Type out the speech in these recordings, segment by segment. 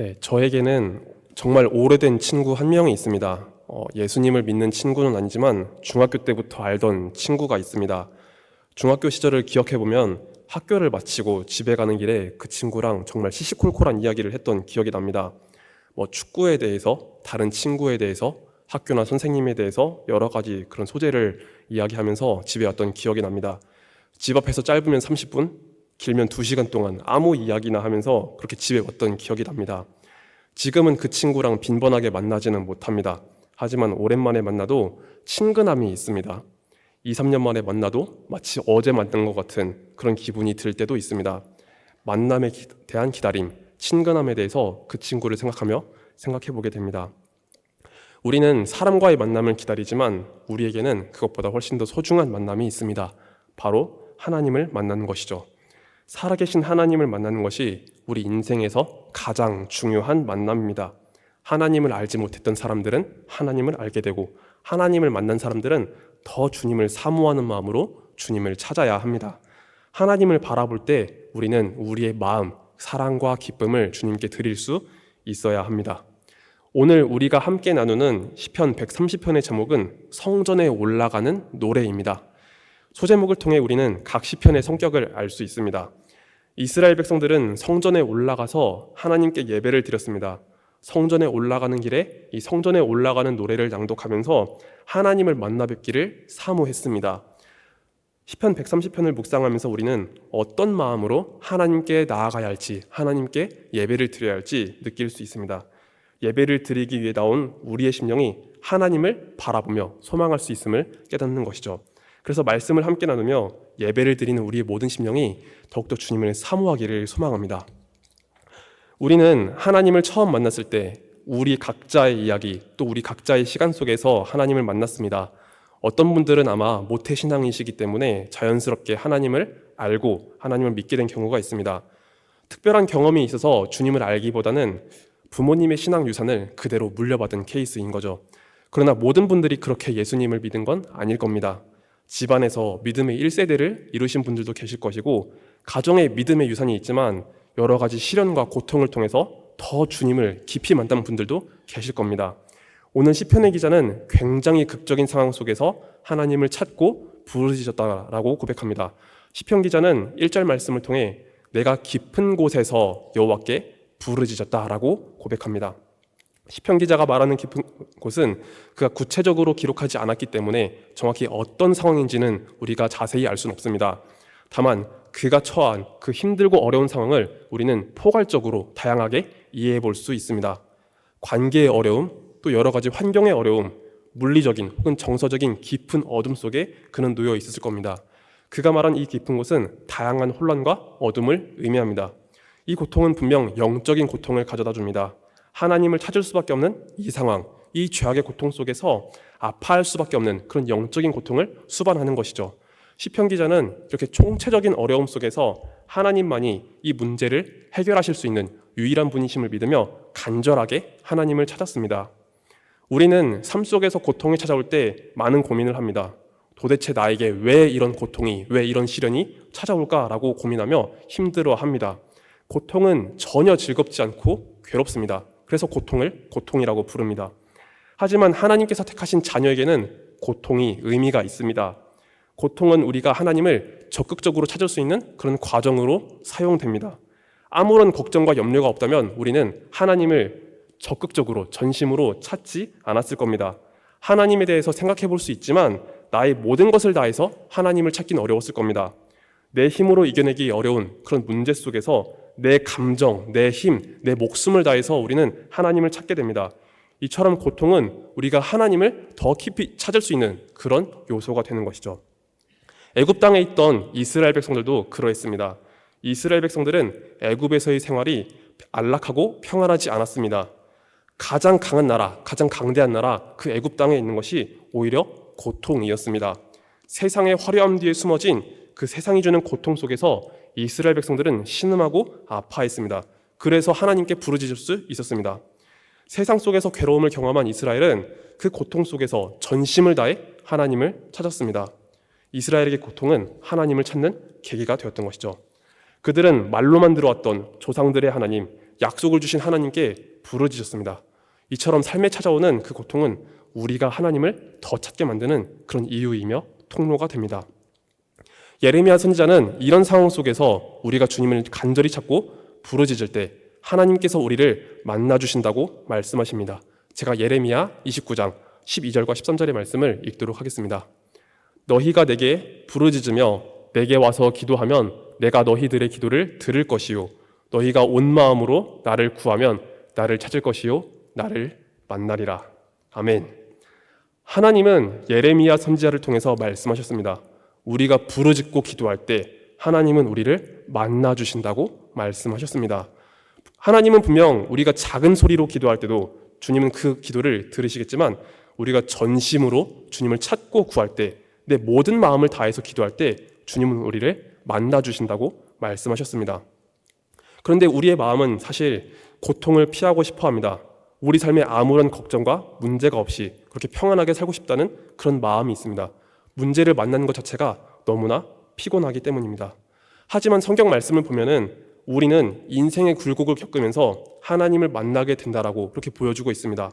네, 저에게는 정말 오래된 친구 한 명이 있습니다. 어, 예수님을 믿는 친구는 아니지만 중학교 때부터 알던 친구가 있습니다. 중학교 시절을 기억해 보면 학교를 마치고 집에 가는 길에 그 친구랑 정말 시시콜콜한 이야기를 했던 기억이 납니다. 뭐 축구에 대해서, 다른 친구에 대해서, 학교나 선생님에 대해서 여러 가지 그런 소재를 이야기하면서 집에 왔던 기억이 납니다. 집 앞에서 짧으면 30분, 길면 2시간 동안 아무 이야기나 하면서 그렇게 집에 왔던 기억이 납니다. 지금은 그 친구랑 빈번하게 만나지는 못합니다. 하지만 오랜만에 만나도 친근함이 있습니다. 2, 3년 만에 만나도 마치 어제 만난 것 같은 그런 기분이 들 때도 있습니다. 만남에 기- 대한 기다림, 친근함에 대해서 그 친구를 생각하며 생각해 보게 됩니다. 우리는 사람과의 만남을 기다리지만 우리에게는 그것보다 훨씬 더 소중한 만남이 있습니다. 바로 하나님을 만나는 것이죠. 살아계신 하나님을 만나는 것이 우리 인생에서 가장 중요한 만남입니다. 하나님을 알지 못했던 사람들은 하나님을 알게 되고 하나님을 만난 사람들은 더 주님을 사모하는 마음으로 주님을 찾아야 합니다. 하나님을 바라볼 때 우리는 우리의 마음, 사랑과 기쁨을 주님께 드릴 수 있어야 합니다. 오늘 우리가 함께 나누는 시편 130편의 제목은 성전에 올라가는 노래입니다. 소제목을 통해 우리는 각 시편의 성격을 알 수 있습니다. 이스라엘 백성들은 성전에 올라가서 하나님께 예배를 드렸습니다. 성전에 올라가는 길에 이 성전에 올라가는 노래를 낭독하면서 하나님을 만나 뵙기를 사모했습니다. 시편 130편을 묵상하면서 우리는 어떤 마음으로 하나님께 나아가야 할지, 하나님께 예배를 드려야 할지 느낄 수 있습니다. 예배를 드리기 위해 나온 우리의 심령이 하나님을 바라보며 소망할 수 있음을 깨닫는 것이죠. 그래서 말씀을 함께 나누며 예배를 드리는 우리의 모든 심령이 더욱더 주님을 사모하기를 소망합니다. 우리는 하나님을 처음 만났을 때 우리 각자의 이야기 또 우리 각자의 시간 속에서 하나님을 만났습니다. 어떤 분들은 아마 모태 신앙이시기 때문에 자연스럽게 하나님을 알고 하나님을 믿게 된 경우가 있습니다. 특별한 경험이 있어서 주님을 알기보다는 부모님의 신앙 유산을 그대로 물려받은 케이스인 거죠. 그러나 모든 분들이 그렇게 예수님을 믿은 건 아닐 겁니다. 집안에서 믿음의 1세대를 이루신 분들도 계실 것이고 가정에 믿음의 유산이 있지만 여러 가지 시련과 고통을 통해서 더 주님을 깊이 만난 분들도 계실 겁니다. 오늘 시편의 기자는 굉장히 극적인 상황 속에서 하나님을 찾고 부르짖었다라고 고백합니다. 시편 기자는 1절 말씀을 통해 내가 깊은 곳에서 여호와께 부르짖었다라고 고백합니다. 시편 기자가 말하는 깊은 곳은 그가 구체적으로 기록하지 않았기 때문에 정확히 어떤 상황인지는 우리가 자세히 알 수는 없습니다. 다만 그가 처한 그 힘들고 어려운 상황을 우리는 포괄적으로 다양하게 이해해 볼 수 있습니다. 관계의 어려움, 또 여러 가지 환경의 어려움, 물리적인 혹은 정서적인 깊은 어둠 속에 그는 놓여 있었을 겁니다. 그가 말한 이 깊은 곳은 다양한 혼란과 어둠을 의미합니다. 이 고통은 분명 영적인 고통을 가져다 줍니다. 하나님을 찾을 수밖에 없는 이 상황, 이 죄악의 고통 속에서 아파할 수밖에 없는 그런 영적인 고통을 수반하는 것이죠. 시편 기자는 이렇게 총체적인 어려움 속에서 하나님만이 이 문제를 해결하실 수 있는 유일한 분이심을 믿으며 간절하게 하나님을 찾았습니다. 우리는 삶 속에서 고통이 찾아올 때 많은 고민을 합니다. 도대체 나에게 왜 이런 고통이, 왜 이런 시련이 찾아올까라고 고민하며 힘들어 합니다. 고통은 전혀 즐겁지 않고 괴롭습니다. 그래서 고통을 고통이라고 부릅니다. 하지만 하나님께서 택하신 자녀에게는 고통이 의미가 있습니다. 고통은 우리가 하나님을 적극적으로 찾을 수 있는 그런 과정으로 사용됩니다. 아무런 걱정과 염려가 없다면 우리는 하나님을 적극적으로 전심으로 찾지 않았을 겁니다. 하나님에 대해서 생각해 볼 수 있지만 나의 모든 것을 다해서 하나님을 찾기는 어려웠을 겁니다. 내 힘으로 이겨내기 어려운 그런 문제 속에서 내 감정, 내 힘, 내 목숨을 다해서 우리는 하나님을 찾게 됩니다. 이처럼 고통은 우리가 하나님을 더 깊이 찾을 수 있는 그런 요소가 되는 것이죠. 애굽 땅에 있던 이스라엘 백성들도 그러했습니다. 이스라엘 백성들은 애굽에서의 생활이 안락하고 평안하지 않았습니다. 가장 강한 나라, 가장 강대한 나라 그 애굽 땅에 있는 것이 오히려 고통이었습니다. 세상의 화려함 뒤에 숨어진 그 세상이 주는 고통 속에서 이스라엘 백성들은 신음하고 아파했습니다. 그래서 하나님께 부르짖을 수 있었습니다. 세상 속에서 괴로움을 경험한 이스라엘은 그 고통 속에서 전심을 다해 하나님을 찾았습니다. 이스라엘에게 고통은 하나님을 찾는 계기가 되었던 것이죠. 그들은 말로만 들어왔던 조상들의 하나님, 약속을 주신 하나님께 부르짖었습니다. 이처럼 삶에 찾아오는 그 고통은 우리가 하나님을 더 찾게 만드는 그런 이유이며 통로가 됩니다. 예레미야 선지자는 이런 상황 속에서 우리가 주님을 간절히 찾고 부르짖을 때 하나님께서 우리를 만나 주신다고 말씀하십니다. 제가 예레미야 29장 12절과 13절의 말씀을 읽도록 하겠습니다. 너희가 내게 부르짖으며 내게 와서 기도하면 내가 너희들의 기도를 들을 것이요 너희가 온 마음으로 나를 구하면 나를 찾을 것이요 나를 만나리라. 아멘. 하나님은 예레미야 선지자를 통해서 말씀하셨습니다. 우리가 부르짖고 기도할 때 하나님은 우리를 만나 주신다고 말씀하셨습니다. 하나님은 분명 우리가 작은 소리로 기도할 때도 주님은 그 기도를 들으시겠지만 우리가 전심으로 주님을 찾고 구할 때 내 모든 마음을 다해서 기도할 때 주님은 우리를 만나 주신다고 말씀하셨습니다. 그런데 우리의 마음은 사실 고통을 피하고 싶어 합니다. 우리 삶에 아무런 걱정과 문제가 없이 그렇게 평안하게 살고 싶다는 그런 마음이 있습니다. 문제를 만나는 것 자체가 너무나 피곤하기 때문입니다. 하지만 성경 말씀을 보면은 우리는 인생의 굴곡을 겪으면서 하나님을 만나게 된다라고 그렇게 보여주고 있습니다.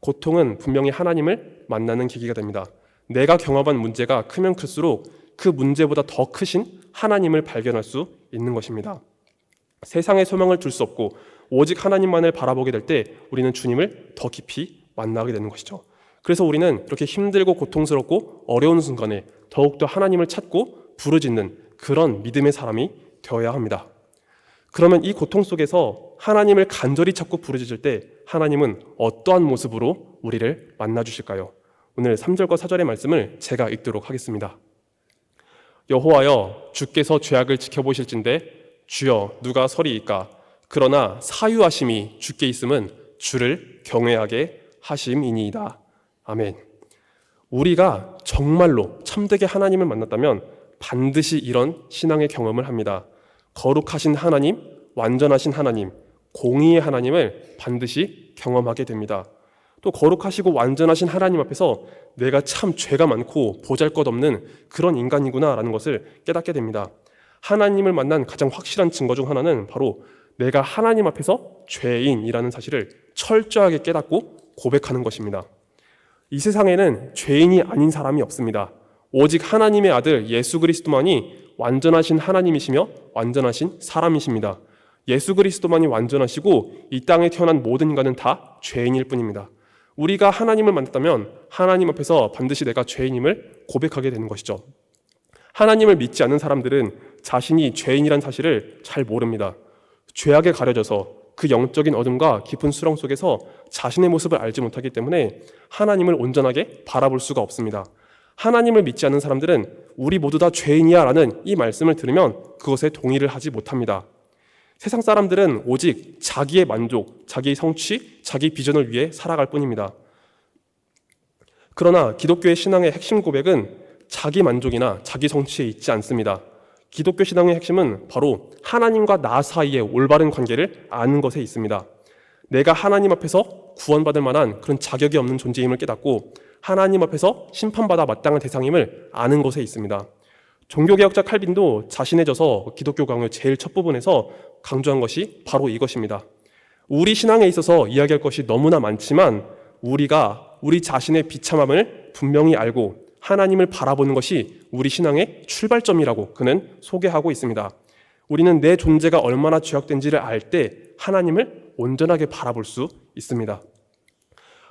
고통은 분명히 하나님을 만나는 계기가 됩니다. 내가 경험한 문제가 크면 클수록 그 문제보다 더 크신 하나님을 발견할 수 있는 것입니다. 세상에 소망을 둘 수 없고 오직 하나님만을 바라보게 될 때 우리는 주님을 더 깊이 만나게 되는 것이죠. 그래서 우리는 이렇게 힘들고 고통스럽고 어려운 순간에 더욱더 하나님을 찾고 부르짖는 그런 믿음의 사람이 되어야 합니다. 그러면 이 고통 속에서 하나님을 간절히 찾고 부르짖을 때 하나님은 어떠한 모습으로 우리를 만나 주실까요? 오늘 3절과 4절의 말씀을 제가 읽도록 하겠습니다. 여호와여 주께서 죄악을 지켜보실진데 주여 누가 서리이까 그러나 사유하심이 주께 있음은 주를 경외하게 하심이니이다. 아멘. 우리가 정말로 참되게 하나님을 만났다면 반드시 이런 신앙의 경험을 합니다. 거룩하신 하나님, 완전하신 하나님, 공의의 하나님을 반드시 경험하게 됩니다. 또 거룩하시고 완전하신 하나님 앞에서 내가 참 죄가 많고 보잘 것 없는 그런 인간이구나라는 것을 깨닫게 됩니다. 하나님을 만난 가장 확실한 증거 중 하나는 바로 내가 하나님 앞에서 죄인이라는 사실을 철저하게 깨닫고 고백하는 것입니다. 이 세상에는 죄인이 아닌 사람이 없습니다. 오직 하나님의 아들 예수 그리스도만이 완전하신 하나님이시며 완전하신 사람이십니다. 예수 그리스도만이 완전하시고 이 땅에 태어난 모든 인간은 다 죄인일 뿐입니다. 우리가 하나님을 만났다면 하나님 앞에서 반드시 내가 죄인임을 고백하게 되는 것이죠. 하나님을 믿지 않는 사람들은 자신이 죄인이란 사실을 잘 모릅니다. 죄악에 가려져서 그 영적인 어둠과 깊은 수렁 속에서 자신의 모습을 알지 못하기 때문에 하나님을 온전하게 바라볼 수가 없습니다. 하나님을 믿지 않는 사람들은 우리 모두 다 죄인이야 라는 이 말씀을 들으면 그것에 동의를 하지 못합니다. 세상 사람들은 오직 자기의 만족, 자기의 성취, 자기 비전을 위해 살아갈 뿐입니다. 그러나 기독교의 신앙의 핵심 고백은 자기 만족이나 자기 성취에 있지 않습니다. 기독교 신앙의 핵심은 바로 하나님과 나 사이의 올바른 관계를 아는 것에 있습니다. 내가 하나님 앞에서 구원받을 만한 그런 자격이 없는 존재임을 깨닫고 하나님 앞에서 심판받아 마땅한 대상임을 아는 것에 있습니다. 종교개혁자 칼빈도 자신의 저서 기독교 강의 제일 첫 부분에서 강조한 것이 바로 이것입니다. 우리 신앙에 있어서 이야기할 것이 너무나 많지만 우리가 우리 자신의 비참함을 분명히 알고 하나님을 바라보는 것이 우리 신앙의 출발점이라고 그는 소개하고 있습니다. 우리는 내 존재가 얼마나 죄악된지를 알 때 하나님을 온전하게 바라볼 수 있습니다.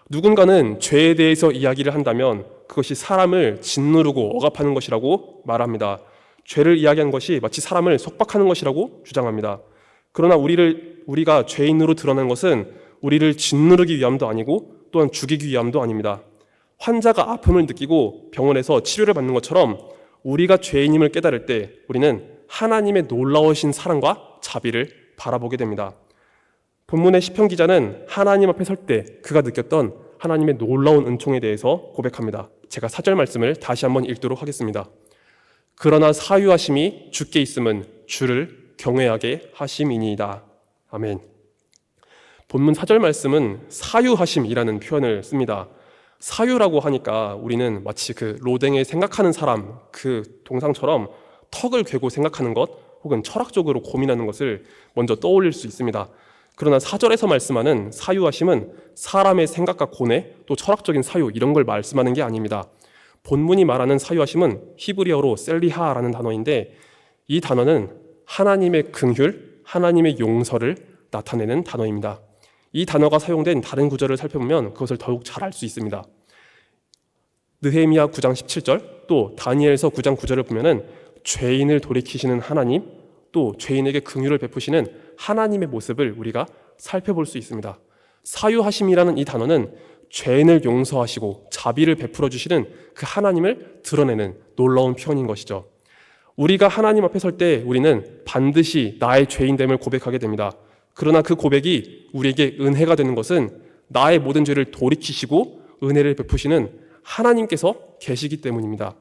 누군가는 죄에 대해서 이야기를 한다면 그것이 사람을 짓누르고 억압하는 것이라고 말합니다. 죄를 이야기한 것이 마치 사람을 속박하는 것이라고 주장합니다. 그러나 우리를 우리가 죄인으로 드러낸 것은 우리를 짓누르기 위함도 아니고 또한 죽이기 위함도 아닙니다. 환자가 아픔을 느끼고 병원에서 치료를 받는 것처럼 우리가 죄인임을 깨달을 때 우리는 하나님의 놀라우신 사랑과 자비를 바라보게 됩니다. 본문의 시편 기자는 하나님 앞에 설 때 그가 느꼈던 하나님의 놀라운 은총에 대해서 고백합니다. 제가 사절 말씀을 다시 한번 읽도록 하겠습니다. 그러나 사유하심이 주께 있음은 주를 경외하게 하심이니이다. 아멘. 본문 사절 말씀은 사유하심이라는 표현을 씁니다. 사유라고 하니까 우리는 마치 그 로댕에 생각하는 사람 그 동상처럼 턱을 괴고 생각하는 것 혹은 철학적으로 고민하는 것을 먼저 떠올릴 수 있습니다. 그러나 사절에서 말씀하는 사유하심은 사람의 생각과 고뇌 또 철학적인 사유 이런 걸 말씀하는 게 아닙니다. 본문이 말하는 사유하심은 히브리어로 셀리하라는 단어인데 이 단어는 하나님의 긍휼, 하나님의 용서를 나타내는 단어입니다. 이 단어가 사용된 다른 구절을 살펴보면 그것을 더욱 잘 알 수 있습니다. 느헤미야 9장 17절 또 다니엘서 9장 9절을 보면은 죄인을 돌이키시는 하나님 또 죄인에게 긍휼을 베푸시는 하나님의 모습을 우리가 살펴볼 수 있습니다. 사유하심이라는 이 단어는 죄인을 용서하시고 자비를 베풀어 주시는 그 하나님을 드러내는 놀라운 표현인 것이죠. 우리가 하나님 앞에 설 때 우리는 반드시 나의 죄인됨을 고백하게 됩니다. 그러나 그 고백이 우리에게 은혜가 되는 것은 나의 모든 죄를 돌이키시고 은혜를 베푸시는 하나님께서 계시기 때문입니다.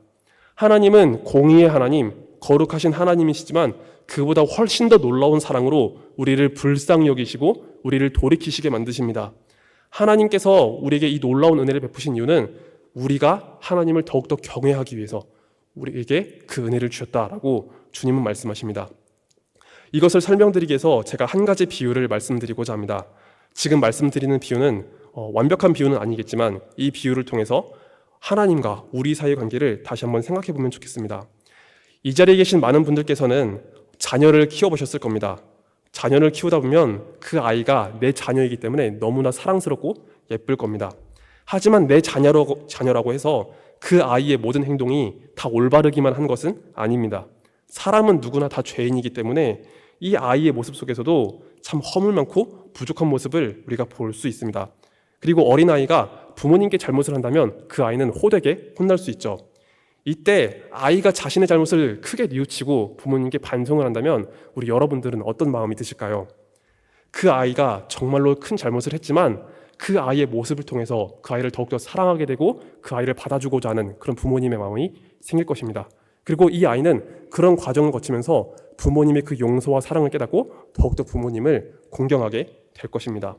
하나님은 공의의 하나님, 거룩하신 하나님이시지만 그보다 훨씬 더 놀라운 사랑으로 우리를 불쌍히 여기시고 우리를 돌이키시게 만드십니다. 하나님께서 우리에게 이 놀라운 은혜를 베푸신 이유는 우리가 하나님을 더욱더 경외하기 위해서 우리에게 그 은혜를 주셨다라고 주님은 말씀하십니다. 이것을 설명드리기 위해서 제가 한 가지 비유를 말씀드리고자 합니다. 지금 말씀드리는 비유는 어, 완벽한 비유는 아니겠지만 이 비유를 통해서 하나님과 우리 사이의 관계를 다시 한번 생각해 보면 좋겠습니다. 이 자리에 계신 많은 분들께서는 자녀를 키워보셨을 겁니다. 자녀를 키우다 보면 그 아이가 내 자녀이기 때문에 너무나 사랑스럽고 예쁠 겁니다. 하지만 내 자녀라고, 자녀라고 해서 그 아이의 모든 행동이 다 올바르기만 한 것은 아닙니다. 사람은 누구나 다 죄인이기 때문에 이 아이의 모습 속에서도 참 허물 많고 부족한 모습을 우리가 볼 수 있습니다. 그리고 어린아이가 부모님께 잘못을 한다면 그 아이는 호되게 혼날 수 있죠. 이때 아이가 자신의 잘못을 크게 뉘우치고 부모님께 반성을 한다면 우리 여러분들은 어떤 마음이 드실까요? 그 아이가 정말로 큰 잘못을 했지만 그 아이의 모습을 통해서 그 아이를 더욱더 사랑하게 되고 그 아이를 받아주고자 하는 그런 부모님의 마음이 생길 것입니다. 그리고 이 아이는 그런 과정을 거치면서 부모님의 그 용서와 사랑을 깨닫고 더욱더 부모님을 공경하게 될 것입니다.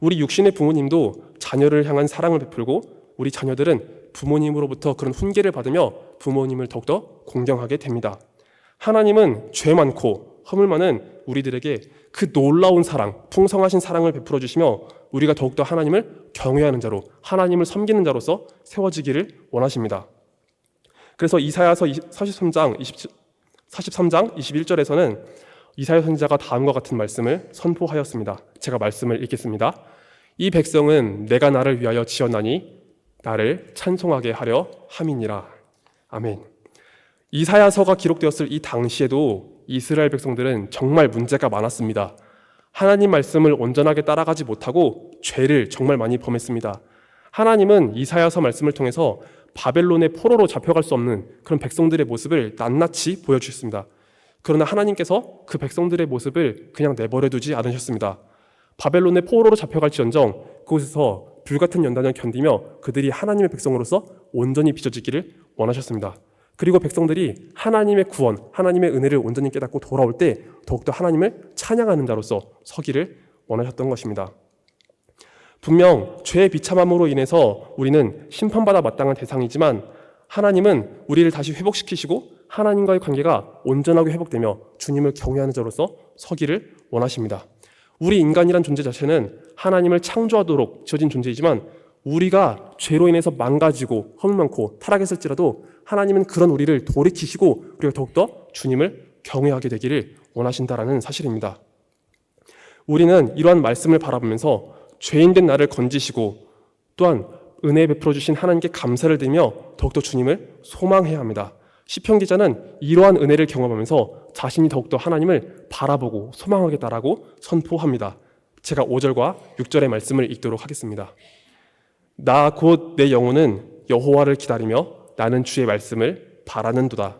우리 육신의 부모님도 자녀를 향한 사랑을 베풀고 우리 자녀들은 부모님으로부터 그런 훈계를 받으며 부모님을 더욱더 공경하게 됩니다. 하나님은 죄 많고 허물 많은 우리들에게 그 놀라운 사랑, 풍성하신 사랑을 베풀어 주시며 우리가 더욱더 하나님을 경외하는 자로 하나님을 섬기는 자로서 세워지기를 원하십니다. 그래서 이사야서 43장 20, 43장 21절에서는 이사야 선지자가 다음과 같은 말씀을 선포하였습니다. 제가 말씀을 읽겠습니다. 이 백성은 내가 나를 위하여 지었나니 나를 찬송하게 하려 함이니라. 아멘. 이사야서가 기록되었을 이 당시에도 이스라엘 백성들은 정말 문제가 많았습니다. 하나님 말씀을 온전하게 따라가지 못하고 죄를 정말 많이 범했습니다. 하나님은 이사야서 말씀을 통해서 바벨론의 포로로 잡혀갈 수 없는 그런 백성들의 모습을 낱낱이 보여주셨습니다. 그러나 하나님께서 그 백성들의 모습을 그냥 내버려 두지 않으셨습니다. 바벨론의 포로로 잡혀갈지언정 그곳에서 불같은 연단을 견디며 그들이 하나님의 백성으로서 온전히 빚어지기를 원하셨습니다. 그리고 백성들이 하나님의 구원, 하나님의 은혜를 온전히 깨닫고 돌아올 때 더욱더 하나님을 찬양하는 자로서 서기를 원하셨던 것입니다. 분명 죄의 비참함으로 인해서 우리는 심판받아 마땅한 대상이지만 하나님은 우리를 다시 회복시키시고 하나님과의 관계가 온전하게 회복되며 주님을 경외하는 자로서 서기를 원하십니다. 우리 인간이란 존재 자체는 하나님을 창조하도록 지어진 존재이지만 우리가 죄로 인해서 망가지고 허물 많고 타락했을지라도 하나님은 그런 우리를 돌이키시고 우리가 더욱더 주님을 경외하게 되기를 원하신다라는 사실입니다. 우리는 이러한 말씀을 바라보면서 죄인된 나를 건지시고 또한 은혜 베풀어 주신 하나님께 감사를 드리며 더욱더 주님을 소망해야 합니다. 시편 기자는 이러한 은혜를 경험하면서 자신이 더욱더 하나님을 바라보고 소망하겠다라고 선포합니다. 제가 5절과 6절의 말씀을 읽도록 하겠습니다. 나 곧 내 영혼은 여호와를 기다리며 나는 주의 말씀을 바라는도다.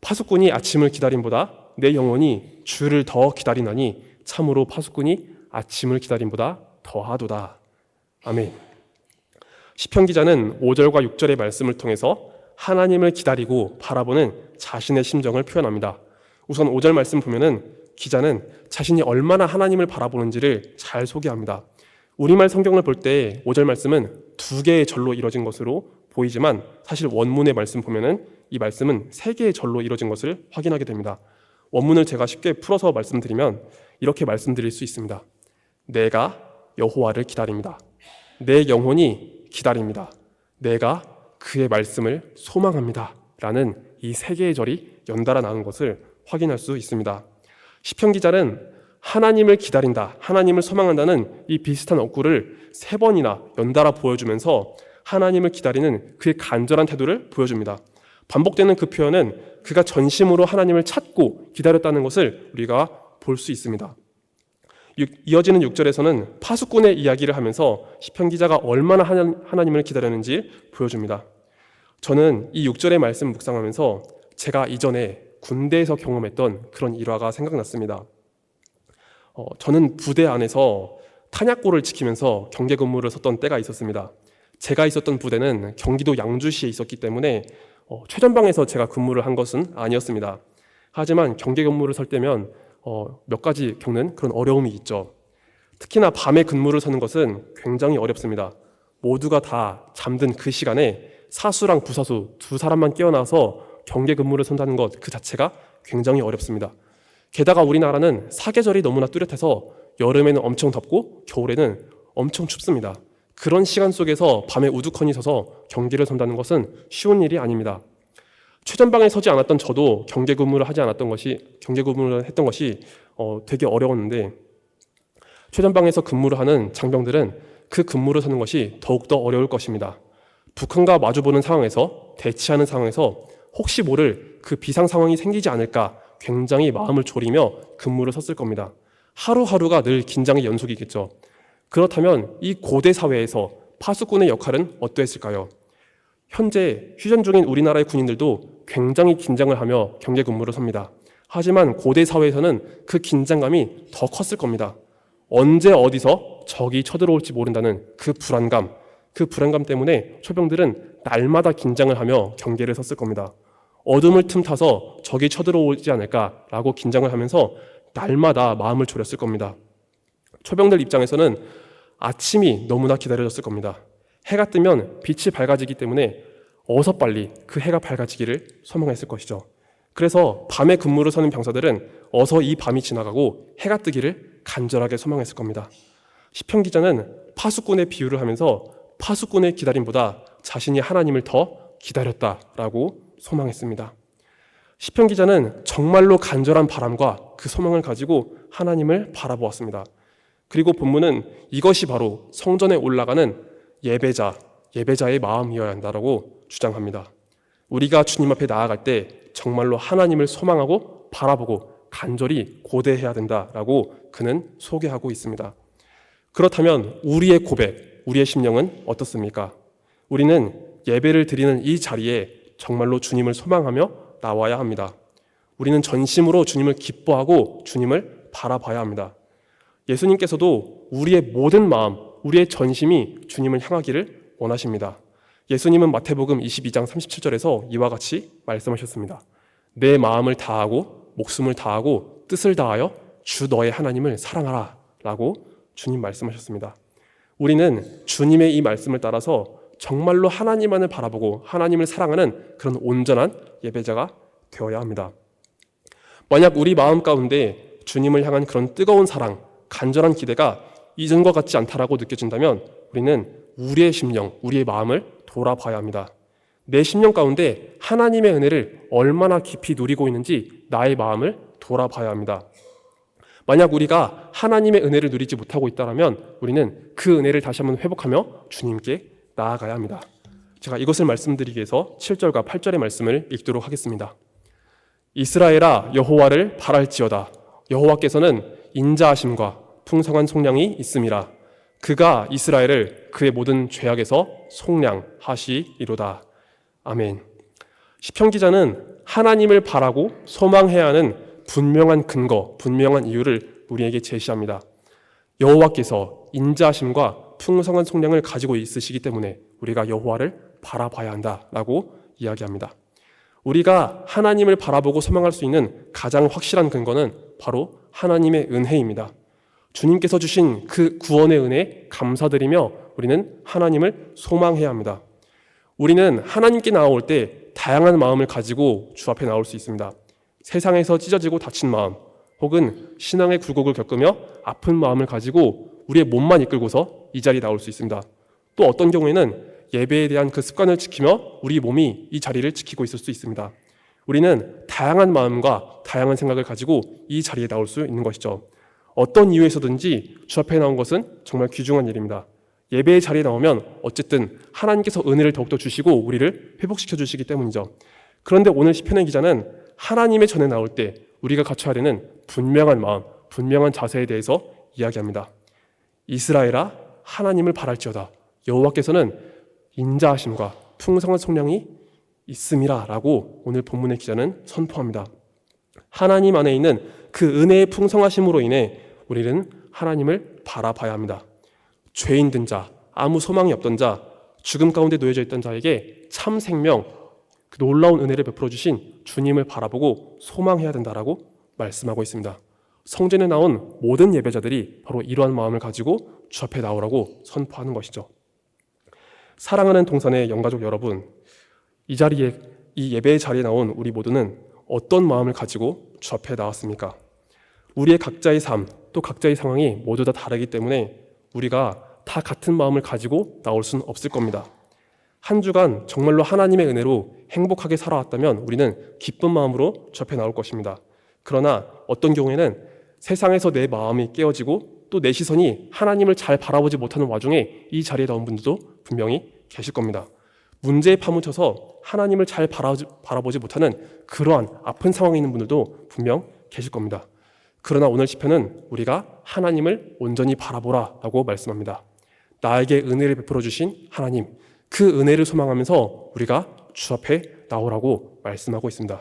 파수꾼이 아침을 기다림보다 내 영혼이 주를 더 기다리나니 참으로 파수꾼이 아침을 기다림보다 더하도다. 아멘. 시편 기자는 5절과 6절의 말씀을 통해서 하나님을 기다리고 바라보는 자신의 심정을 표현합니다. 우선 5절 말씀 보면은 기자는 자신이 얼마나 하나님을 바라보는지를 잘 소개합니다. 우리말 성경을 볼 때 5절 말씀은 두 개의 절로 이루어진 것으로 보이지만 사실 원문의 말씀 보면은 이 말씀은 세 개의 절로 이루어진 것을 확인하게 됩니다. 원문을 제가 쉽게 풀어서 말씀드리면 이렇게 말씀드릴 수 있습니다. 내가 여호와를 기다립니다. 내 영혼이 기다립니다. 내가 그의 말씀을 소망합니다. 라는 이 세 개의 절이 연달아 나온 것을 확인할 수 있습니다. 시편 기자는 하나님을 기다린다, 하나님을 소망한다는 이 비슷한 어구를 세 번이나 연달아 보여주면서 하나님을 기다리는 그의 간절한 태도를 보여줍니다. 반복되는 그 표현은 그가 전심으로 하나님을 찾고 기다렸다는 것을 우리가 볼 수 있습니다. 이어지는 6절에서는 파수꾼의 이야기를 하면서 시편 기자가 얼마나 하나님을 기다렸는지 보여줍니다. 저는 이 6절의 말씀 묵상하면서 제가 이전에 군대에서 경험했던 그런 일화가 생각났습니다. 어, 저는 부대 안에서 탄약고를 지키면서 경계 근무를 섰던 때가 있었습니다. 제가 있었던 부대는 경기도 양주시에 있었기 때문에 어, 최전방에서 제가 근무를 한 것은 아니었습니다. 하지만 경계 근무를 설 때면 어, 몇 가지 겪는 그런 어려움이 있죠. 특히나 밤에 근무를 서는 것은 굉장히 어렵습니다. 모두가 다 잠든 그 시간에 사수랑 부사수 두 사람만 깨어나서 경계 근무를 선다는 것 그 자체가 굉장히 어렵습니다. 게다가 우리나라는 사계절이 너무나 뚜렷해서 여름에는 엄청 덥고 겨울에는 엄청 춥습니다. 그런 시간 속에서 밤에 우두커니 서서 경계를 선다는 것은 쉬운 일이 아닙니다. 최전방에 서지 않았던 저도 경계 근무를 하지 않았던 것이 경계 근무를 했던 것이 어, 되게 어려웠는데 최전방에서 근무를 하는 장병들은 그 근무를 서는 것이 더욱더 어려울 것입니다. 북한과 마주보는 상황에서 대치하는 상황에서 혹시 모를 그 비상 상황이 생기지 않을까 굉장히 마음을 졸이며 근무를 섰을 겁니다. 하루하루가 늘 긴장의 연속이겠죠. 그렇다면 이 고대 사회에서 파수꾼의 역할은 어떠했을까요? 현재 휴전 중인 우리나라의 군인들도 굉장히 긴장을 하며 경계 근무를 섭니다. 하지만 고대 사회에서는 그 긴장감이 더 컸을 겁니다. 언제 어디서 적이 쳐들어올지 모른다는 그 불안감, 그 불안감 때문에 초병들은 날마다 긴장을 하며 경계를 섰을 겁니다. 어둠을 틈타서 적이 쳐들어오지 않을까라고 긴장을 하면서 날마다 마음을 졸였을 겁니다. 초병들 입장에서는 아침이 너무나 기다려졌을 겁니다. 해가 뜨면 빛이 밝아지기 때문에 어서 빨리 그 해가 밝아지기를 소망했을 것이죠. 그래서 밤에 근무를 서는 병사들은 어서 이 밤이 지나가고 해가 뜨기를 간절하게 소망했을 겁니다. 시편 기자는 파수꾼의 비유를 하면서 파수꾼의 기다림보다 자신이 하나님을 더 기다렸다라고 소망했습니다. 시편 기자는 정말로 간절한 바람과 그 소망을 가지고 하나님을 바라보았습니다. 그리고 본문은 이것이 바로 성전에 올라가는 예배자, 예배자의 마음이어야 한다라고 주장합니다. 우리가 주님 앞에 나아갈 때 정말로 하나님을 소망하고 바라보고 간절히 고대해야 된다라고 그는 소개하고 있습니다. 그렇다면 우리의 고백, 우리의 심령은 어떻습니까? 우리는 예배를 드리는 이 자리에 정말로 주님을 소망하며 나와야 합니다. 우리는 전심으로 주님을 기뻐하고 주님을 바라봐야 합니다. 예수님께서도 우리의 모든 마음, 우리의 전심이 주님을 향하기를 원하십니다. 예수님은 마태복음 22장 37절에서 이와 같이 말씀하셨습니다. 내 마음을 다하고 목숨을 다하고 뜻을 다하여 주 너의 하나님을 사랑하라 라고 주님 말씀하셨습니다. 우리는 주님의 이 말씀을 따라서 정말로 하나님만을 바라보고 하나님을 사랑하는 그런 온전한 예배자가 되어야 합니다. 만약 우리 마음 가운데 주님을 향한 그런 뜨거운 사랑, 간절한 기대가 이전과 같지 않다라고 느껴진다면 우리는 우리의 심령, 우리의 마음을 돌아봐야 합니다. 내 심령 가운데 하나님의 은혜를 얼마나 깊이 누리고 있는지 나의 마음을 돌아봐야 합니다. 만약 우리가 하나님의 은혜를 누리지 못하고 있다면 우리는 그 은혜를 다시 한번 회복하며 주님께 나아가야 합니다. 제가 이것을 말씀드리기 위해서 7절과 8절의 말씀을 읽도록 하겠습니다. 이스라엘아 여호와를 바랄지어다 여호와께서는 인자하심과 풍성한 속량이 있음이라 그가 이스라엘을 그의 모든 죄악에서 속량하시이로다. 아멘. 시편 기자는 하나님을 바라고 소망해야 하는 분명한 근거, 분명한 이유를 우리에게 제시합니다. 여호와께서 인자하심과 풍성한 속량을 가지고 있으시기 때문에 우리가 여호와를 바라봐야 한다라고 이야기합니다. 우리가 하나님을 바라보고 소망할 수 있는 가장 확실한 근거는 바로 하나님의 은혜입니다. 주님께서 주신 그 구원의 은혜 감사드리며 우리는 하나님을 소망해야 합니다. 우리는 하나님께 나올 때 다양한 마음을 가지고 주 앞에 나올 수 있습니다. 세상에서 찢어지고 다친 마음, 혹은 신앙의 굴곡을 겪으며 아픈 마음을 가지고 우리의 몸만 이끌고서 이 자리에 나올 수 있습니다. 또 어떤 경우에는 예배에 대한 그 습관을 지키며 우리 몸이 이 자리를 지키고 있을 수 있습니다. 우리는 다양한 마음과 다양한 생각을 가지고 이 자리에 나올 수 있는 것이죠. 어떤 이유에서든지 주 앞에 나온 것은 정말 귀중한 일입니다. 예배의 자리에 나오면 어쨌든 하나님께서 은혜를 더욱더 주시고 우리를 회복시켜 주시기 때문이죠. 그런데 오늘 시편의 기자는 하나님의 전에 나올 때 우리가 갖춰야 되는 분명한 마음, 분명한 자세에 대해서 이야기합니다. 이스라엘아 하나님을 바랄지어다. 여호와께서는 인자하심과 풍성한 속량이 있음이라라고 오늘 본문의 기자는 선포합니다. 하나님 안에 있는 그 은혜의 풍성하심으로 인해 우리는 하나님을 바라봐야 합니다. 죄인 된 자, 아무 소망이 없던 자, 죽음 가운데 놓여져 있던 자에게 참 생명, 그 놀라운 은혜를 베풀어 주신 주님을 바라보고 소망해야 된다라고 말씀하고 있습니다. 성전에 나온 모든 예배자들이 바로 이러한 마음을 가지고 주 앞에 나오라고 선포하는 것이죠. 사랑하는 동산의 영가족 여러분, 이 자리에 이 예배의 자리에 나온 우리 모두는 어떤 마음을 가지고 주 앞에 나왔습니까? 우리의 각자의 삶, 또 각자의 상황이 모두 다 다르기 때문에 우리가 다 같은 마음을 가지고 나올 수는 없을 겁니다. 한 주간 정말로 하나님의 은혜로 행복하게 살아왔다면 우리는 기쁜 마음으로 주 앞에 나올 것입니다. 그러나 어떤 경우에는 세상에서 내 마음이 깨어지고 또 내 시선이 하나님을 잘 바라보지 못하는 와중에 이 자리에 나온 분들도 분명히 계실 겁니다. 문제에 파묻혀서 하나님을 잘 바라보지 못하는 그러한 아픈 상황에 있는 분들도 분명 계실 겁니다. 그러나 오늘 시편은 우리가 하나님을 온전히 바라보라라고 말씀합니다. 나에게 은혜를 베풀어 주신 하나님, 그 은혜를 소망하면서 우리가 주 앞에 나오라고 말씀하고 있습니다.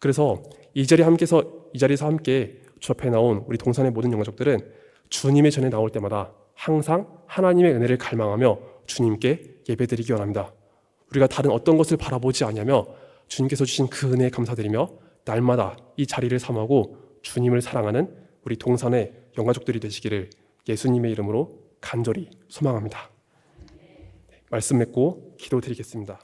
그래서 이 자리 함께서 이 자리에서 함께 주 앞에 나온 우리 동산의 모든 영가족들은 주님의 전에 나올 때마다 항상 하나님의 은혜를 갈망하며 주님께 예배드리기 원합니다. 우리가 다른 어떤 것을 바라보지 않냐며 주님께서 주신 그 은혜에 감사드리며 날마다 이 자리를 삼하고 주님을 사랑하는 우리 동산의 영가족들이 되시기를 예수님의 이름으로 간절히 소망합니다. 말씀 맺고 기도드리겠습니다.